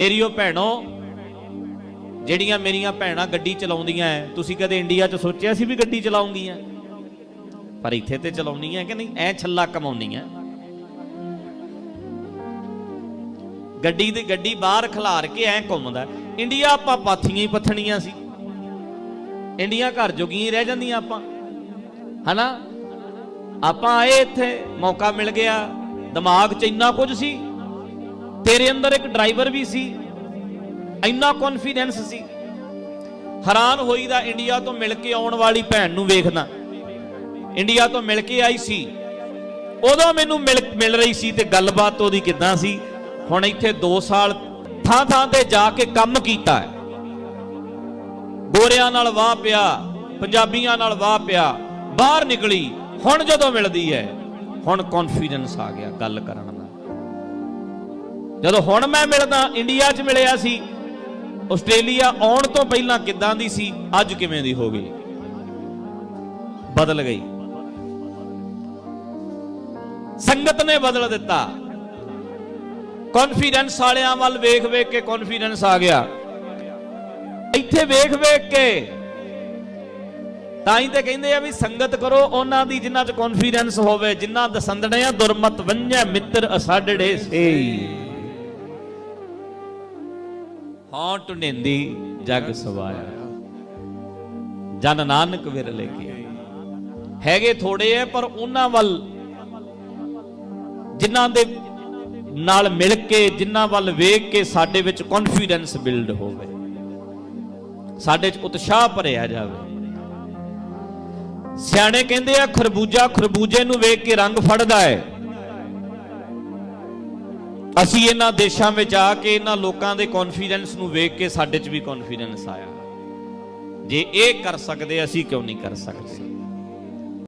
ਏਰੀਓ ਭੈਣੋ, ਜਿਹੜੀਆਂ ਮੇਰੀਆਂ ਭੈਣਾਂ ਗੱਡੀ ਚਲਾਉਂਦੀਆਂ ਐ, ਤੁਸੀਂ ਕਦੇ ਇੰਡੀਆ 'ਚ ਸੋਚਿਆ ਸੀ ਵੀ ਗੱਡੀ ਚਲਾਉਂਗੀਆਂ? ਪਰ ਇੱਥੇ ਤੇ ਚਲਾਉਣੀਆਂ ਕਿ ਨਹੀਂ? ਐ ਛੱਲਾ ਕਮਾਉਣੀਆਂ ਗੱਡੀ ਦੀ ਗੱਡੀ ਬਾਹਰ ਖਿਲਾਰ ਕੇ ਐ ਘੁੰਮਦਾ। ਇੰਡੀਆ ਆਪਾਂ ਪਾਥੀਆਂ ਹੀ ਪੱਥਣੀਆਂ ਸੀ। ਇੰਡੀਆ ਘਰ ਜੋਗੀਆਂ ਹੀ ਰਹਿ ਜਾਂਦੀਆਂ ਆਪਾਂ। ਹਨਾ? ਆਪਾਂ ਆਏ ਇੱਥੇ, ਮੌਕਾ ਮਿਲ ਗਿਆ। ਦਿਮਾਗ 'ਚ ਇੰਨਾ ਕੁਝ ਸੀ। ਤੇਰੇ ਅੰਦਰ ਇੱਕ ਡਰਾਈਵਰ ਵੀ ਸੀ, ਇੰਨਾ ਕੌਨਫੀਡੈਂਸ ਸੀ। ਹੈਰਾਨ ਹੋਈਦਾ ਇੰਡੀਆ ਤੋਂ ਮਿਲ ਕੇ ਆਉਣ ਵਾਲੀ ਭੈਣ ਨੂੰ ਵੇਖਦਾ। ਇੰਡੀਆ ਤੋਂ ਮਿਲ ਕੇ ਆਈ ਸੀ। ਉਦੋਂ ਮੈਨੂੰ ਮਿਲ ਮਿਲ ਰਹੀ ਸੀ ਤੇ ਗੱਲਬਾਤ ਉਹਦੀ ਕਿਦਾਂ ਸੀ? ਹੁਣ ਇੱਥੇ 2 ਸਾਲ ਥਾਂ ਥਾਂ ਤੇ ਜਾ ਕੇ ਕੰਮ ਕੀਤਾ ਹੈ। ਗੋਰਿਆਂ ਨਾਲ ਵਾਹ ਪਿਆ, ਪੰਜਾਬੀਆਂ ਨਾਲ ਵਾਹ ਪਿਆ, ਬਾਹਰ ਨਿਕਲੀ, ਹੁਣ ਜਦੋਂ ਮਿਲਦੀ ਹੈ, ਹੁਣ ਕੌਨਫੀਡੈਂਸ ਆ ਗਿਆ ਗੱਲ ਕਰਨ ਦਾ। ਜਦੋਂ ਹੁਣ ਮੈਂ ਮਿਲਦਾ, ਇੰਡੀਆ 'ਚ ਮਿਲਿਆ ਸੀ, ਆਸਟ੍ਰੇਲੀਆ ਆਉਣ ਤੋਂ ਪਹਿਲਾਂ ਕਿੱਦਾਂ ਦੀ ਸੀ, ਅੱਜ ਕਿਵੇਂ ਦੀ ਹੋ ਗਈ? ਬਦਲ ਗਈ। ਸੰਗਤ ਨੇ ਬਦਲ ਦਿੱਤਾ। ਕੌਨਫੀਡੈਂਸ ਵਾਲਿਆਂ ਵੱਲ ਵੇਖ ਵੇਖ ਕੇ ਕੌਨਫੀਡੈਂਸ ਆ ਗਿਆ। ਇੱਥੇ ਵੇਖ ਵੇਖ ਕੇ ਤਾਂ ਹੀ ਤੇ ਕਹਿੰਦੇ ਆ ਵੀ ਸੰਗਤ ਕਰੋ, ਉਹਨਾਂ ਦੀ ਜਿਨ੍ਹਾਂ 'ਚ ਕੌਨਫੀਡੈਂਸ ਹੋਵੇ ਜਿਨ੍ਹਾਂ ਦਸੰਦਣੇ ਆ ਦੁਰਮਤ ਵੰਜੈ ਮਿੱਤਰ ਅਸਾਡੜੇ ਸੇ। ਹਾਂ ਟੁੰਡੇਂਦੀ ਜਗ ਸਵਾਇਆ। ਜਨ ਨਾਨਕ ਵਿਰਲੇ ਕੀ ਹੈਗੇ ਥੋੜੇ ਐ, ਪਰ ਉਹਨਾਂ ਵੱਲ ਜਿਨ੍ਹਾਂ ਦੇ ਨਾਲ ਮਿਲ ਕੇ, ਜਿਨ੍ਹਾਂ ਵੱਲ ਵੇਖ ਕੇ ਸਾਡੇ ਵਿੱਚ ਕੌਨਫੀਡੈਂਸ ਬਿਲਡ ਹੋਵੇ। ਸਾਡੇ 'ਚ ਉਤਸ਼ਾਹ ਭਰਿਆ ਜਾਵੇ। ਸਿਆਣੇ ਕਹਿੰਦੇ ਆ, ਖਰਬੂਜਾ ਖਰਬੂਜੇ ਨੂੰ ਵੇਖ ਕੇ ਰੰਗ ਫੜਦਾ ਹੈ ਅਸੀਂ ਇਹਨਾਂ ਦੇਸ਼ਾਂ ਵਿੱਚ ਆ ਕੇ ਇਹਨਾਂ ਲੋਕਾਂ ਦੇ ਕੌਨਫੀਡੈਂਸ ਨੂੰ ਵੇਖ ਕੇ ਸਾਡੇ 'ਚ ਵੀ ਕੌਨਫੀਡੈਂਸ ਆਇਆ। ਜੇ ਇਹ ਕਰ ਸਕਦੇ, ਅਸੀਂ ਕਿਉਂ ਨਹੀਂ ਕਰ ਸਕਦੇ?